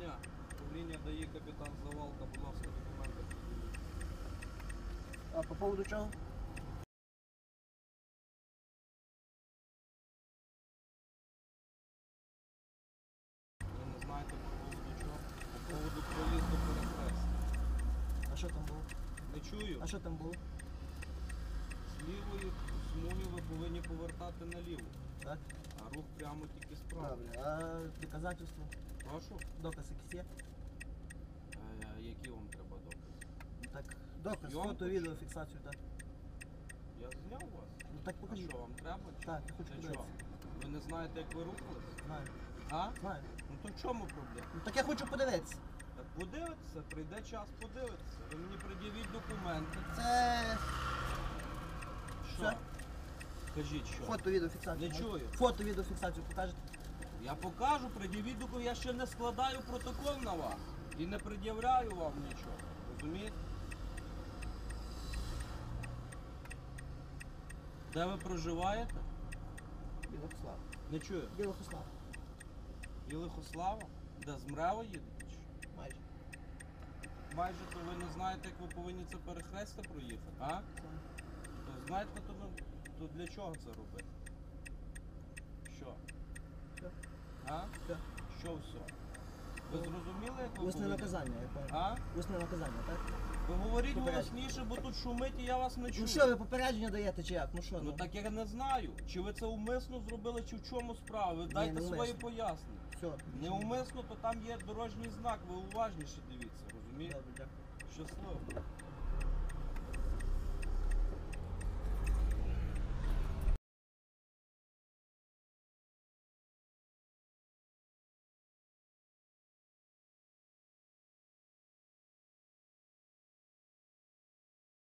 дня. Управління дає капітан Завалка, будь ласка. А по поводу чого? Ви не знаєте по поводу чого? По поводу проїзду перехрест. А що там було? Не чую. А що там було? З ви повинні повертати наліво, Так? а рух прямо тільки справа. Добре. А доказательства? Прошу. Доказ якийсь є? Е, які вам треба докази? Ну, Так, доказ, Зйомку фото, відео, фіксацію, так. Я зняв вас. Ну так А покажіть. що вам треба? Так, я хочу Для чого? подивитися. Ви не знаєте, як ви рухались? Знаю, А? знаю. Ну то в чому проблема? Ну так я хочу подивитися. Так подивитися, прийде час подивитися. Ви мені пред'явіть документи. Це Що? Все? Кажіть, що? фото, відео, фіксацію. Не чую. Фото, відео, фіксацію покажете? Я покажу, пред'явіть документи. Я ще не складаю протокол на вас. І не пред'являю вам нічого. Розумієте? Де ви проживаєте? Білохослав. Не чую. Білохослав. Білихослава? Де з Мрево їдете? чи? Майже. Майже то ви не знаєте, як ви повинні це перехрестя проїхати, а? То знаєте, то, ми- то для чого це робити? Що? Все. А? Все. Що все? Ви зрозуміли, як ви Усне повинні? наказання, я пам'ятаю. А? Усне наказання, так? Ви говоріть голосніше, бо тут шумить і я вас не чую. Ну що, ви попередження даєте чи як? Ну що? Ну так я не знаю, чи ви це умисно зробили, чи в чому справа. Ви дайте не свої пояснення. Все. Неумисно, то там є дорожній знак, ви уважніше дивіться, розумієте? Добре, дякую. Щасливо.